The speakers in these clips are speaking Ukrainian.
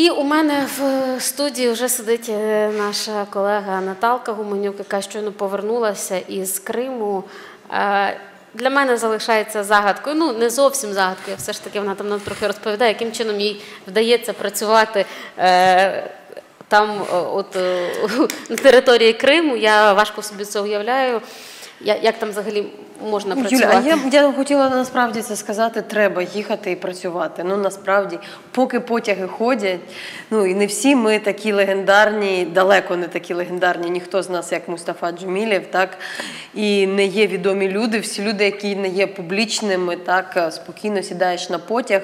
І у мене в студії вже сидить е, наша колега Наталка Гуменюк, яка щойно повернулася із Криму. Е, Для мене залишається загадкою. Ну, не зовсім загадкою, все ж таки вона там нам трохи розповідає, яким чином їй вдається працювати. е, Там, от на території Криму, я важко собі це уявляю. Як там взагалі можна Юля, працювати? а я, я хотіла насправді це сказати, треба їхати і працювати. Ну насправді, поки потяги ходять, ну і не всі ми такі легендарні, далеко не такі легендарні, ніхто з нас, як Мустафа Джемілєв, так і не є відомі люди. Всі люди, які не є публічними, так е, спокійно сідаєш на потяг.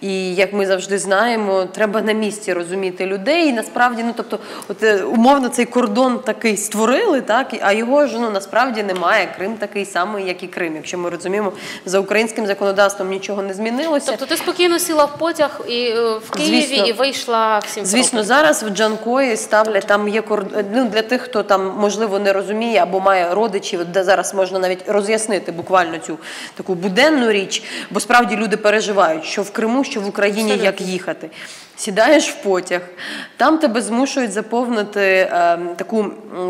І як ми завжди знаємо, треба на місці розуміти людей. І насправді, ну тобто, от е, умовно цей кордон такий створили, так а його ж ну насправді немає. Крим такий самий, як і Крим. Якщо ми розуміємо, за українським законодавством нічого не змінилося. Тобто ти спокійно сіла в потяг і е, в Києві Звісно. і вийшла в Сімферополь? Звісно, зараз в Джанкої ставлять там є ну, для тих, хто там можливо не розуміє або має родичів, де зараз можна навіть роз'яснити буквально цю таку буденну річ, бо справді люди переживають, що в Криму, що в Україні як їхати. Сідаєш в потяг, там тебе змушують заповнити е, таку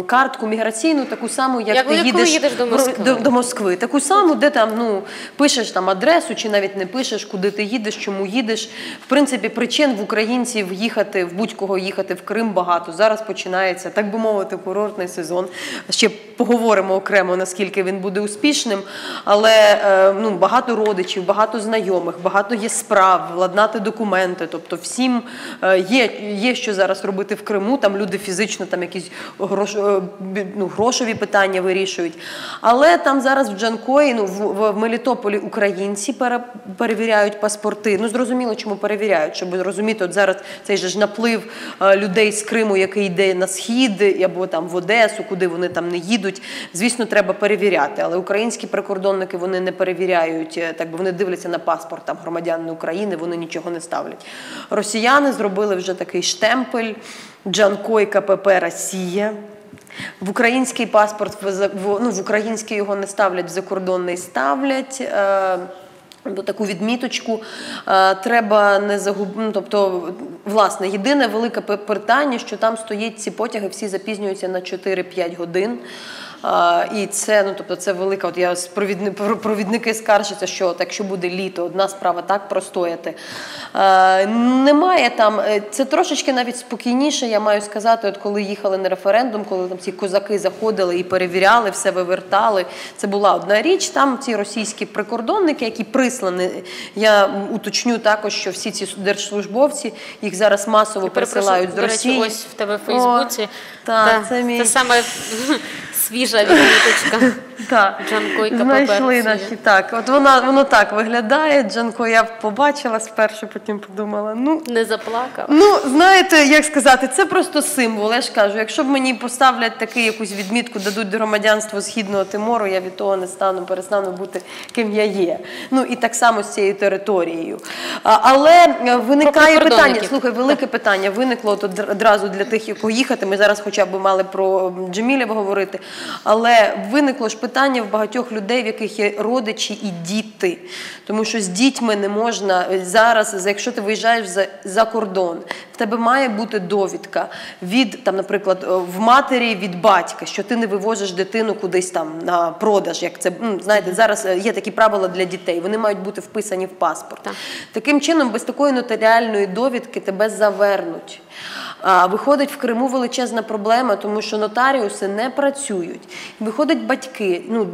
картку міграційну, таку саму, як, Як ти їдеш, їдеш до Москви. до, до Москви. Таку саму, де там ну пишеш там адресу, чи навіть не пишеш, куди ти їдеш, чому їдеш. В принципі, причин в українців їхати в будь-кого їхати в Крим багато. Зараз починається, так би мовити, курортний сезон. Ще поговоримо окремо, наскільки він буде успішним. Але е, ну багато родичів, багато знайомих, багато є справ, владнати документи. Тобто, всім е, є, є що зараз робити в Криму. Там люди фізично там якісь грош, е, ну, грошові питання вирішують. Але там зараз в Джанкої, ну в, в- Мелітополі українці пере, перевіряють паспорти. Ну зрозуміло, чому перевіряють, щоб розуміти, от зараз цей же ж наплив е, людей з Криму, який йде на схід або там в Одесу, куди вони там не їдуть. Звісно, треба перевіряти. Але українські прикордонники вони не перевіряють, так би вони дивляться на паспорт там громадян України, вони нічого не ставлять. Росіяни зробили вже такий штемпель Джанкой КПП Росія. В український паспорт ну, в український його не ставлять, в закордонний ставлять. Е, таку відміточку е, треба не загубити. Ну, тобто, власне, єдине велике питання, що там стоїть ці потяги, всі запізнюються на 4-5 годин. А, і це, ну тобто, це велика. От я провідни, про- провідники скаржаться, що от, якщо буде літо, одна справа так простояти. А, немає там, е, це трошечки навіть спокійніше, я маю сказати, от коли їхали на референдум, коли там ці козаки заходили і перевіряли, все вивертали. Це була одна річ. Там ці російські прикордонники, які прислані. Я уточню також, що всі ці держслужбовці їх зараз масово присилають з до речі, Росії. ось в тебе в Фейсбуці. так, Та, це мій- це саме свіжа відміточка. Так, знайшли наші. Так, от вона воно так виглядає. Джанко, я побачила спершу, потім подумала. Ну, Не заплакав. ну знаєте, як сказати, це просто символ. Я ж кажу, якщо б мені поставлять таку якусь відмітку, дадуть громадянство східного Тимору, я від того не стану, перестану бути ким я є. Ну і так само з цією територією. А, але виникає питання. Слухай, велике питання виникло от одразу для тих, які їхати. Ми зараз хоча б мали про Джемілєва говорити. Але виникло ж питання в багатьох людей, в яких є родичі і діти. Тому що з дітьми не можна е, зараз, якщо ти виїжджаєш за, за кордон, в тебе має бути довідка від там, наприклад, е, в матері від батька, що ти не вивозиш дитину кудись там на продаж. Як це знаєте, зараз е, є такі правила для дітей. Вони мають бути вписані в паспорт. Так. Таким чином, без такої нотаріальної довідки тебе завернуть. Виходить в Криму величезна проблема, тому що нотаріуси не працюють. Виходять батьки, ну,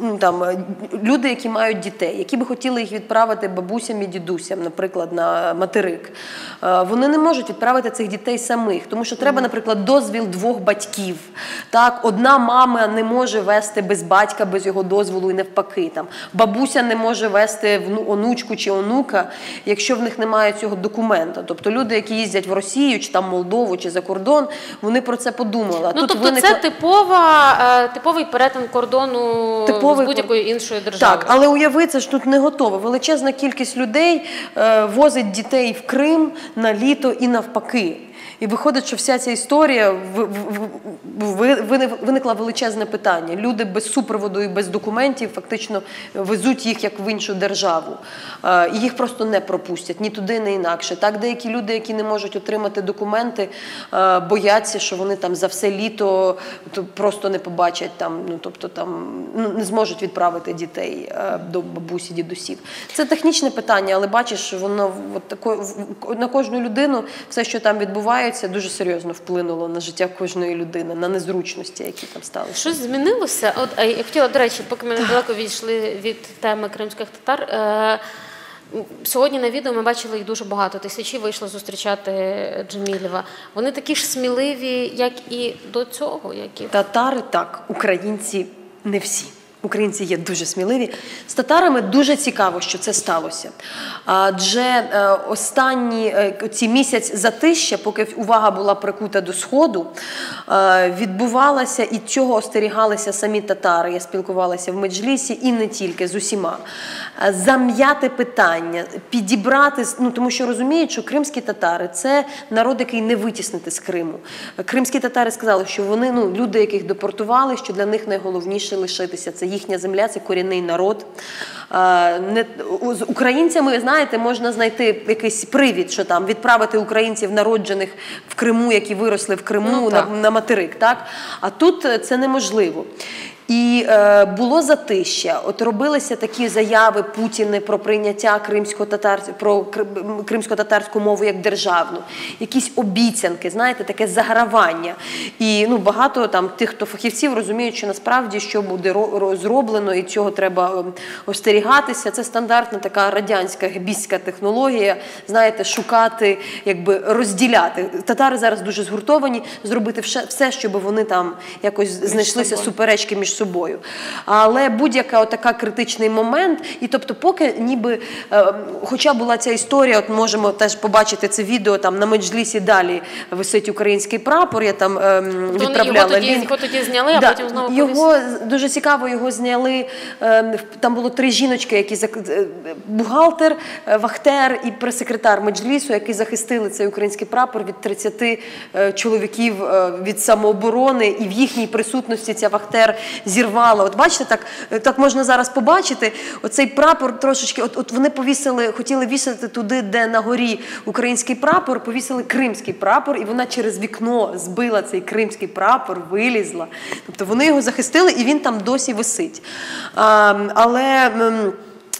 ну там е, люди, які мають дітей, які би хотіли їх відправити бабусям і дідусям, наприклад, на материк. Е, Вони не можуть відправити цих дітей самих, тому що треба, наприклад, дозвіл двох батьків. Так, одна мама не може вести без батька, без його дозволу і навпаки. Там бабуся не може вести онучку чи онука, якщо в них немає цього документа. Тобто люди, які їздять в Росію, чи там Молдову, чи за кордон, вони про це подумали. Ну, тут тобто виникла- це типова, е, типовий перетин кордону Типовий з будь-якої іншої держави. Так, але уяви, це ж тут не готово. Величезна кількість людей е, возить дітей в Крим на літо і навпаки. І виходить, що вся ця історія виникла величезне питання. Люди без супроводу і без документів фактично везуть їх як в іншу державу. І їх просто не пропустять ні туди, ні інакше. Так, деякі люди, які не можуть отримати документи, бояться, що вони там за все літо просто не побачать там, ну тобто там ну, не зможуть відправити дітей до бабусі, дідусів. Це технічне питання, але бачиш, воно от тако, на кожну людину все, що там відбувається, дуже серйозно вплинуло на життя кожної людини, на незручності, які там сталися. Щось змінилося. От а я хотіла, до речі, поки ми недалеко відійшли від теми кримських татар. Е- Сьогодні на відео ми бачили їх дуже багато. Тисячі вийшли зустрічати Джемілєва. Вони такі ж сміливі, як і до цього, як і Татари так, українці не всі. Українці є дуже сміливі. З татарами дуже цікаво, що це сталося. Адже е, останні е, ці місяць затища, поки увага була прикута до сходу, е, відбувалася і цього остерігалися самі татари. Я спілкувалася в меджлісі і не тільки з усіма. Е, Зам'яти питання, підібрати, ну тому що розуміють, що кримські татари це народ, який не витіснити з Криму. Кримські татари сказали, що вони ну люди, яких депортували, що для них найголовніше лишитися. Це їхня земля, це корінний народ. Е, Не з українцями, знаєте, можна знайти якийсь привід, що там відправити українців, народжених в Криму, які виросли в Криму Ну, на, на материк. Так а тут е, це неможливо. І е, було затища. От робилися такі заяви Путіни про прийняття кримсько про кримсько-татарську мову як державну, якісь обіцянки, знаєте, таке загравання. І ну багато там тих, хто фахівців розуміють, що насправді що буде ро- ро- зроблено, і цього треба ем, остерігатися. Це стандартна така радянська гебістська технологія. Знаєте, шукати, якби розділяти. Татари зараз дуже згуртовані, зробити все щоб вони там якось знайшлися суперечки між собою. Але будь-яка така критичний момент, і тобто, поки ніби, е, хоча була ця історія, от можемо теж побачити це відео там на меджлісі далі висить український прапор. Я там е, його відправляла тоді- лінк. його тоді зняли, а Да, потім знову його дуже цікаво. Його зняли. е, в- Там було три жіночки, які е, бухгалтер, е, вахтер і прес-секретар меджлісу, які захистили цей український прапор від 30 е, чоловіків від самооборони, і в їхній присутності ця вахтер зірвала. От бачите, так, е, так можна зараз побачити. Оцей прапор трошечки, от, от вони повісили, хотіли вісити туди, де на горі український прапор, повісили кримський прапор, і вона через вікно збила цей кримський прапор, вилізла. Тобто вони його захистили, і він там досі висить. А, але.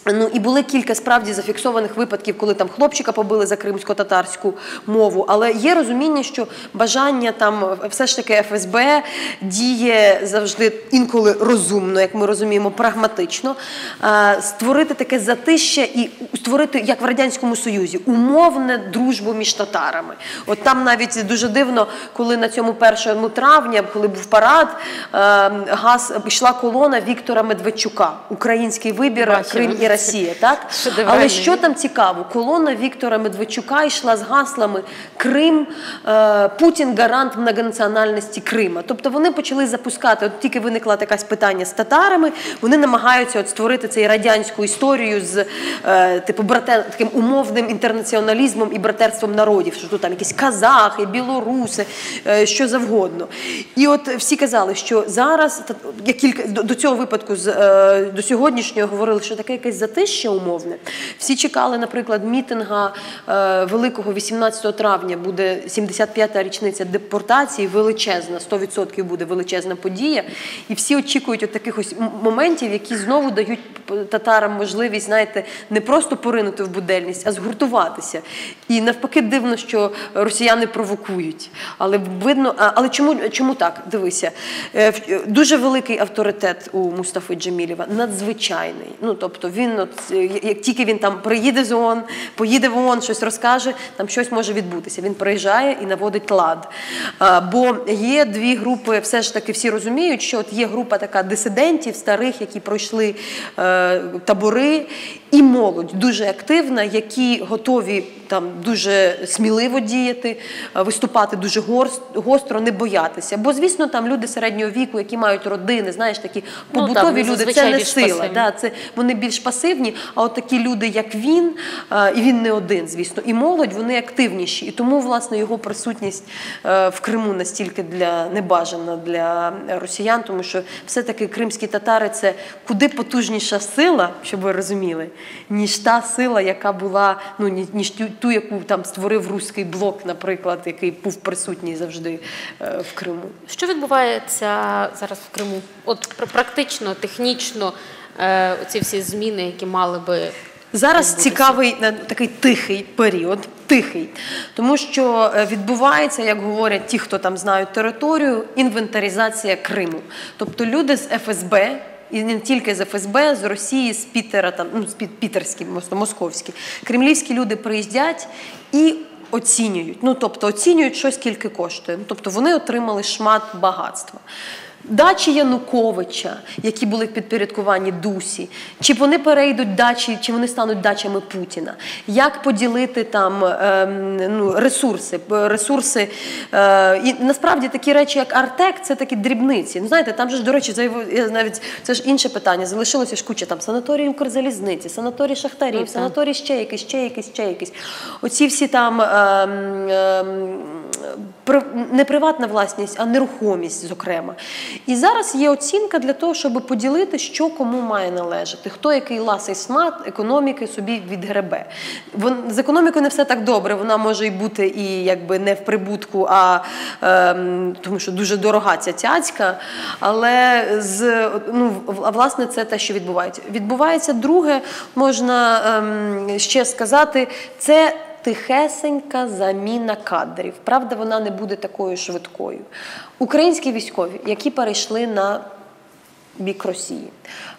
Ну і були кілька справді зафіксованих випадків, коли там хлопчика побили за кримсько-татарську мову. Але є розуміння, що бажання там все ж таки ФСБ діє завжди інколи розумно, як ми розуміємо, прагматично. Е, Створити таке затище і створити, як в радянському союзі, умовне дружбу між татарами. От там навіть дуже дивно, коли на цьому 1 травня, коли був парад, е, газ йшла колона Віктора Медведчука, український вибір Крим і Росія. Так але що там цікаво? Колона Віктора Медведчука йшла з гаслами Крим, е, Путін гарант многонаціональності Крима. Тобто вони почали запускати. От тільки виникла якась питання з татарами. Вони намагаються от створити цей радянську історію з е, типу брате, таким умовним інтернаціоналізмом і братерством народів. Що тут там якісь казахи, білоруси, е, що завгодно. І от всі казали, що зараз я кілька до, цього випадку з до сьогоднішнього говорили, що таке якесь затище умовне. Всі чекали, наприклад, мітинга е, великого 18 травня буде 75-та річниця депортації, величезна, 100% буде величезна подія. І всі очікують от таких ось моментів, які знову дають татарам можливість, знаєте, не просто поринути в будельність, а згуртуватися. І навпаки, дивно, що росіяни провокують. Але видно, але чому, чому так? Дивися, Е, е, дуже великий авторитет у Мустафи Джемілєва, надзвичайний. Ну тобто він, от е, як тільки він там приїде з ООН, поїде в ООН, щось розкаже, там щось може відбутися. Він приїжджає і наводить лад. А, Бо є дві групи, все ж таки всі розуміють, що от є група така дисидентів старих, які пройшли е, табори, і молодь дуже активна, які готові там дуже сміливо діяти, е, виступати дуже гостро, не боятися. Бо, звісно, там люди середнього віку, які мають родини, знаєш, такі Ну, так, побутові люди, це не сила. Да, це вони більш пасивні. А от такі люди, як він, е, і він не один, звісно, і молодь, вони активніші. І тому, власне, його присутність е, в Криму настільки для небажана для росіян, тому що все-таки кримські татари це куди потужніша сила, щоб ви розуміли, ніж та сила, яка була, ну ніж ту, яку там створив руський блок, наприклад, який був присутній завжди е, в Криму. Що відбувається зараз в Криму? От пр- практично, технічно, е, ці всі зміни, які мали би Зараз цікавий е, такий тихий період, тихий, тому що е, відбувається, як говорять ті, хто там знають територію, інвентаризація Криму. Тобто люди з ФСБ. І не тільки з ФСБ, з Росії, з Пітера, там ну з пітерські, московські, кремлівські люди приїздять і оцінюють. Ну тобто оцінюють, що скільки коштує. Тобто вони отримали шмат багатства. Дачі Януковича, які були в підпорядкуванні Дусі, чи вони перейдуть дачі, чи вони стануть дачами Путіна? Як поділити там ем, ну, ресурси? Ресурси е, і насправді такі речі, як Артек, це такі дрібниці. Ну знаєте, там же ж, до речі, навіть це ж інше питання. Залишилося ж куча там санаторії Укрзалізниці, санаторії шахтарів, Ну, так. санаторії ще якісь, ще якісь, ще якісь. Оці всі там ем, при- не приватна власність, а нерухомість, зокрема. І зараз є оцінка для того, щоб поділити, що кому має належати, хто який ласий смат економіки собі відгребе. З економікою не все так добре. Вона може і бути і якби не в прибутку, а ем, тому що дуже дорога ця цяцька. Але з ну, власне це те, що відбувається. Відбувається друге, можна ем, ще сказати, це тихесенька заміна кадрів. Правда, вона не буде такою швидкою. Українські військові, які перейшли на бік Росії.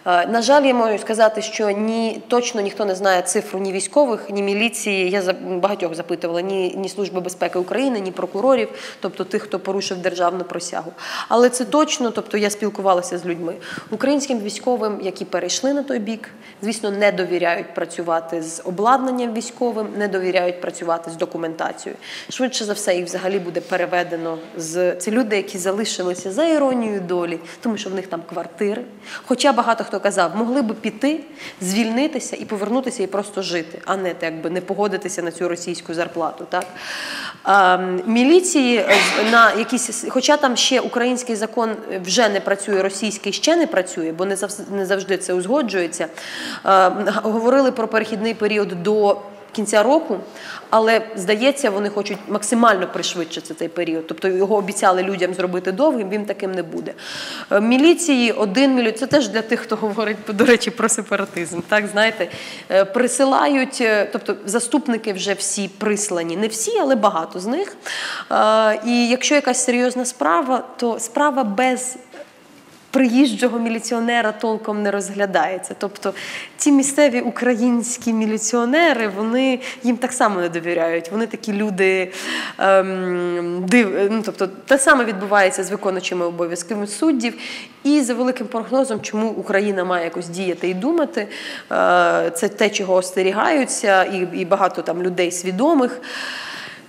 Е, На жаль, я можу сказати, що ні точно ніхто не знає цифру ні військових, ні міліції. Я багатьох запитувала ні, ні Служби безпеки України, ні прокурорів, тобто тих, хто порушив державну присягу. Але це точно, тобто я спілкувалася з людьми. Українським військовим, які перейшли на той бік, звісно, не довіряють працювати з обладнанням військовим, не довіряють працювати з документацією. Швидше за все, їх взагалі буде переведено з це люди, які залишилися за іронією долі, тому що в них там квартири. Хоча багато хто казав, могли би піти, звільнитися і повернутися і просто жити, а не так, якби не погодитися на цю російську зарплату. Так а, міліції е, на якісь, хоча там ще український закон е, вже не працює, російський ще не працює, бо не завжди, це узгоджується. А, говорили про перехідний період до кінця року, але здається, вони хочуть максимально пришвидшити цей період. Тобто його обіцяли людям зробити довгим, він таким не буде. Е, Міліції один мільйон. Це теж для тих, хто говорить до речі про сепаратизм. Так знаєте, Е, присилають, е, тобто заступники вже всі прислані, не всі, але багато з них. І якщо якась серйозна справа, то справа без приїжджого міліціонера толком не розглядається. Тобто ці місцеві українські міліціонери, вони їм так само не довіряють. Вони такі люди ем, див, ну, тобто те саме відбувається з виконуючими обов'язками суддів. І за великим прогнозом, чому Україна має якось діяти і думати, е, це те, чого остерігаються, і, і багато там людей свідомих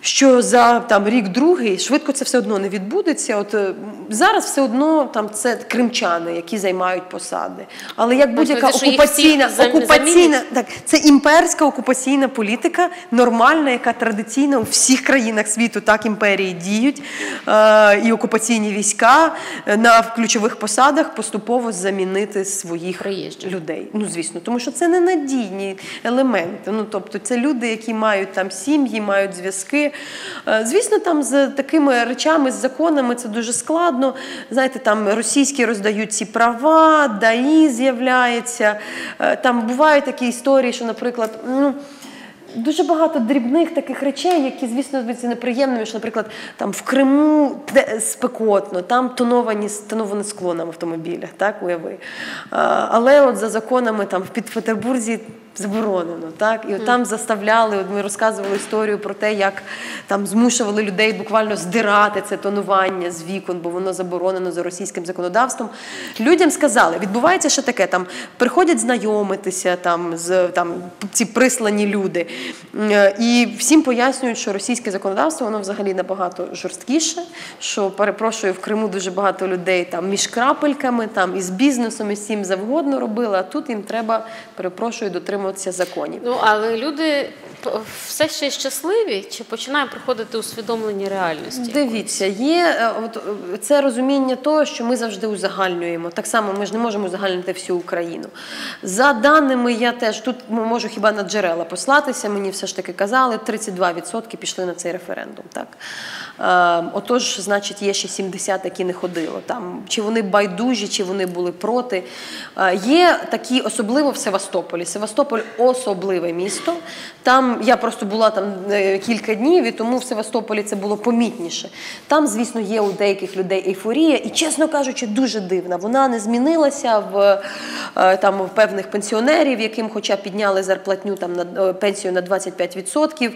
що за там рік другий швидко це все одно не відбудеться. От е, зараз все одно там це кримчани, які займають посади. Але як будь-яка що їх окупаційна окупаційна, так це імперська окупаційна політика, нормальна, яка традиційна у всіх країнах світу так імперії діють, е, і окупаційні війська е, на ключових посадах поступово замінити своїх Приїжджих. людей. Ну звісно, тому що це ненадійні елементи. Ну тобто, це люди, які мають там сім'ї, мають зв'язки. Е, Звісно, там з такими речами, з законами це дуже складно. Знаєте, там російські роздають ці права, ДАІ з'являється. Е, Там бувають такі історії, що, наприклад, ну. Дуже багато дрібних таких речей, які, звісно, здаються неприємними, що, наприклад, там в Криму спекотно, там тоновані, тоноване скло на автомобілях, так, уяви. Але от за законами там в Петербурзі Заборонено, так і от там заставляли. От ми розказували історію про те, як там змушували людей буквально здирати це тонування з вікон, бо воно заборонено за російським законодавством. Людям сказали, відбувається ще таке: там приходять знайомитися, там з там ці прислані люди, Е, і всім пояснюють, що російське законодавство воно взагалі набагато жорсткіше. Що перепрошую, в Криму дуже багато людей там між крапельками, там із бізнесом, і цим завгодно робили. А тут їм треба перепрошую дотримуватися законів. Ну але люди все ще щасливі, чи починає приходити усвідомлення реальності? Дивіться, є е, от е, це розуміння того, що ми завжди узагальнюємо. Так само ми ж не можемо узагальнити всю Україну. За даними, я теж тут можу хіба на джерела послатися. Мені все ж таки казали, 32% пішли на цей референдум. Так е, отож, значить, є ще 70, які не ходило. Там чи вони байдужі, чи вони були проти. Е, є такі, особливо в Севастополі. Севастополь особливе місто. Там я просто була там е, кілька днів, і тому в Севастополі це було помітніше. Там, звісно, є у деяких людей ейфорія, і, чесно кажучи, дуже дивна. Вона не змінилася в е, там в певних пенсіонерів, яким, хоча підняли зарплатню там на е, пенсію на 25%,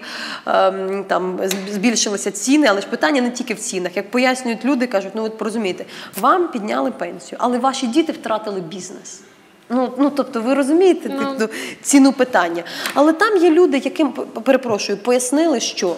ем, там збільшилися ціни, але ж питання не тільки в цінах. Як пояснюють люди, кажуть, ну от порозумієте, вам підняли пенсію, але ваші діти втратили бізнес. Ну, ну тобто, ви розумієте no. тобто, ціну питання. Але там є люди, яким перепрошую, пояснили, що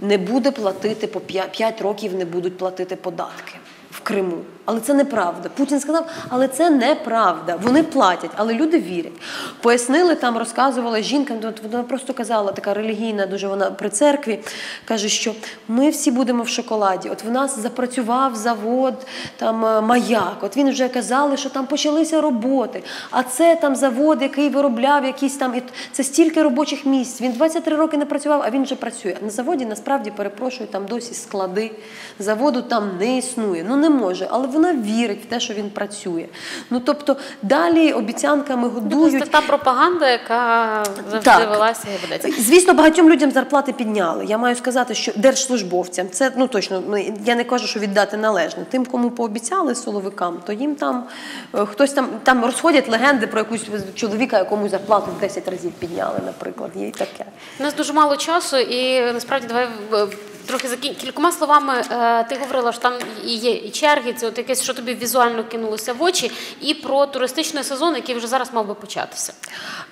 не буде платити по 5 років, не будуть платити податки в Криму. Але це неправда. Путін сказав, але це неправда. Вони платять, але люди вірять. Пояснили там, розказувала жінка, вона просто казала, така релігійна, дуже вона при церкві, каже, що ми всі будемо в шоколаді. От в нас запрацював завод, там е, маяк. От він вже казали, що там почалися роботи. А це там завод, який виробляв якісь там. Це стільки робочих місць. Він 23 роки не працював, а він вже працює. На заводі насправді перепрошую, там досі склади. Заводу там не існує. Ну не може, але вона вірить в те, що він працює. Ну тобто далі обіцянками годують. Це та пропаганда, яка завжди Так. велася і ведеться. Звісно, багатьом людям зарплати підняли. Я маю сказати, що держслужбовцям це ну точно ну, я не кажу, що віддати належно. Тим, кому пообіцяли силовикам, то їм там е, хтось там там розходять легенди про якусь чоловіка, якому зарплату в 10 разів підняли, наприклад. Є і таке. У нас дуже мало часу, і насправді давай е, трохи закін... кількома словами. е, Ти говорила, що там є і черги, це от якесь, що тобі візуально кинулося в очі, і про туристичний сезон, який вже зараз мав би початися.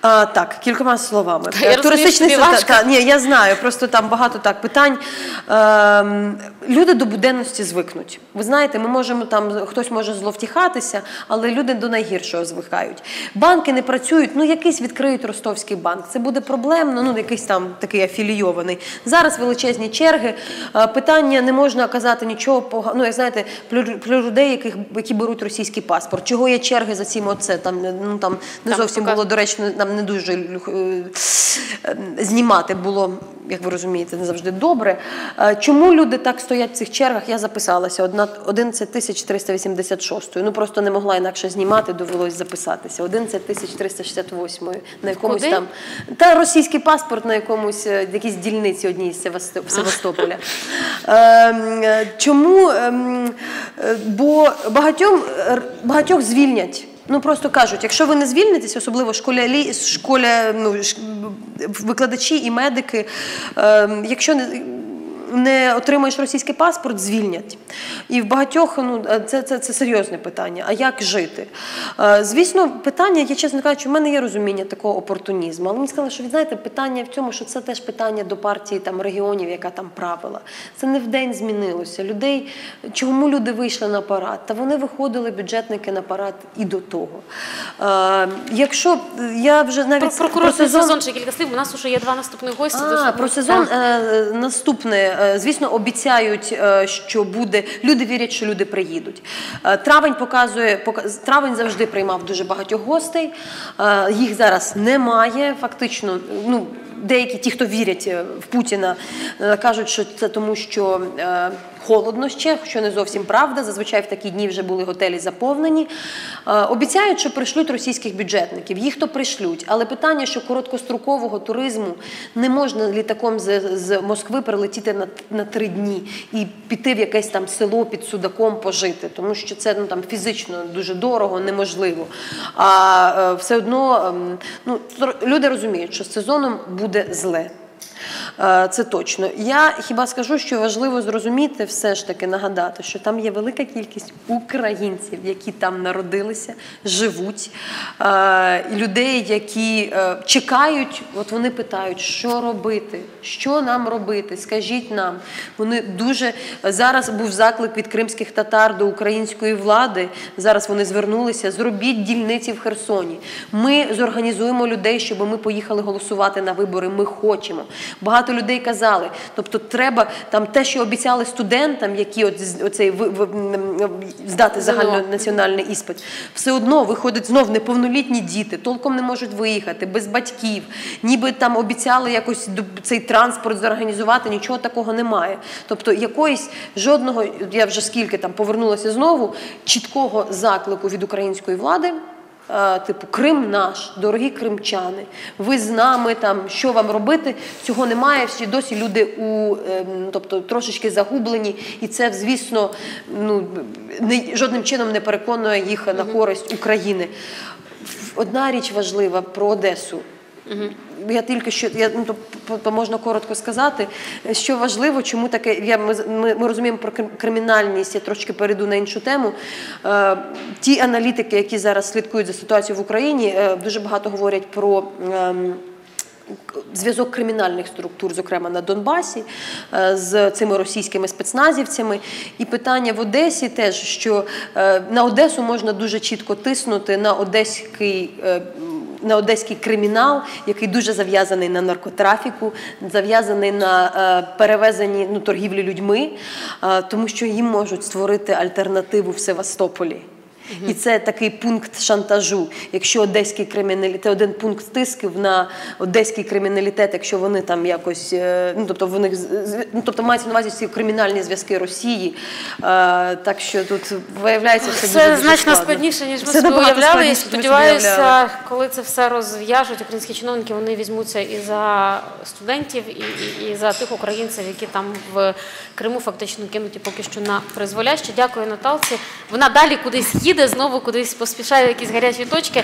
А, так, кількома словами. я розумію, Туристичний сезон- та, ні, я знаю, просто там багато так питань. Ем, люди до буденності звикнуть. Ви знаєте, ми можемо там, хтось може зловтіхатися, але люди до найгіршого звикають. Банки не працюють, ну якийсь відкриють ростовський банк. Це буде проблемно, ну якийсь там такий афілійований. Зараз величезні черги. Е, Питання не можна казати нічого поганого. Ну, як знаєте, про людей, яких які беруть російський паспорт. Чого є черги за цим оце? Там ну там не зовсім було доречно, нам не дуже е, знімати було, як ви розумієте, не завжди добре. Е, Чому люди так стоять в цих чергах? Я записалася одна 11 тисяч 386. Ну просто не могла інакше знімати, довелось записатися. 11 тисяч 368 на якомусь Куди? там та російський паспорт на якомусь е, якійсь дільниці одній з Севасто- Севастополя. Ем, е, Чому? Ем, е, Бо багатьом е, багатьох звільнять. Ну просто кажуть, якщо ви не звільнитесь, особливо школярі, школя, ну, викладачі і медики, ем, якщо не. Не отримаєш російський паспорт, звільнять. І в багатьох ну це, це, це серйозне питання. А як жити? Е, Звісно, питання, я чесно кажучи, в мене є розуміння такого опортунізму. Але мені сказали, що ви знаєте, питання в цьому, що це теж питання до партії там регіонів, яка там правила. Це не вдень змінилося. Людей, чому люди вийшли на парад? Та вони виходили бюджетники на парад і до того. Е, якщо я вже навіть Про, про курортний сезон ще кілька слів. У нас вже є два наступних гості. а, про сезон е, наступне. Е, Звісно, обіцяють, е, що буде. Люди вірять, що люди приїдуть. Е, Травень показує, пока- травень завжди приймав дуже багатьох гостей. Їх зараз немає. Фактично, ну деякі ті, хто вірять в Путіна, кажуть, що це тому, що холодно ще, що не зовсім правда. Зазвичай в такі дні вже були готелі заповнені. Е, обіцяють, що пришлють російських бюджетників. Їх то пришлють. Але питання, що короткострокового туризму не можна літаком з, Москви прилетіти на, три дні і піти в якесь там село під Судаком пожити, тому що це ну фізично дуже дорого, неможливо. А е, все одно ем, ну, люди розуміють, що з сезоном буде зле. Е, Це точно. Я хіба скажу, що важливо зрозуміти, все ж таки нагадати, що там є велика кількість українців, які там народилися, живуть, е, людей, які е, чекають, от вони питають, що робити, що нам робити, скажіть нам. Вони дуже зараз був заклик від кримських татар до української влади. Зараз вони звернулися. Зробіть дільниці в Херсоні. Ми зорганізуємо людей, щоб ми поїхали голосувати на вибори. Ми хочемо. Багато людей казали. Тобто, треба там те, що обіцяли студентам, які от оцей ви- ви- м, здати загальнонаціональний іспит, все одно виходить знов неповнолітні діти, толком не можуть виїхати без батьків. Ніби там обіцяли якось цей транспорт зорганізувати. Нічого такого немає. Тобто, якоїсь жодного, я вже скільки там повернулася знову, чіткого заклику від української влади. Е, Типу, Крим наш, дорогі кримчани, ви з нами там, що вам робити? Цього немає. Всі досі люди у ем, тобто трошечки загублені, і це, звісно, ну не жодним чином не переконує їх на користь України. Одна річ важлива про Одесу. Я тільки що я ну, то, можна коротко сказати, що важливо, чому таке. Я ми, ми, ми розуміємо про кримінальність. Я трошки перейду на іншу тему. Е, ті аналітики, які зараз слідкують за ситуацією в Україні, е, дуже багато говорять про. к- Зв'язок кримінальних структур, зокрема на Донбасі, е, з цими російськими спецназівцями. І питання в Одесі теж, що е, на Одесу можна дуже чітко тиснути на одеський. На одеський кримінал, який дуже зав'язаний на наркотрафіку, зав'язаний на е, перевезенні ну, торгівлі людьми, е, тому що їм можуть створити альтернативу в Севастополі. І це такий пункт шантажу. Якщо одеський криміналітет, один пункт тисків на одеський криміналітет, якщо вони там якось, е, ну тобто в них з- з- ну, тобто мається на увазі ці кримінальні зв'язки Росії. Е, так що тут виявляється все, Це дуже значно складно. складніше, ніж ми собі уявляли. І сподіваюся, коли це все розв'яжуть, українські чиновники вони візьмуться і за студентів, і, і, і за тих українців, які там в Криму фактично кинуті поки що на призволяще. Дякую Наталці. Вона далі кудись їде, знову кудись поспішає якісь гарячі точки.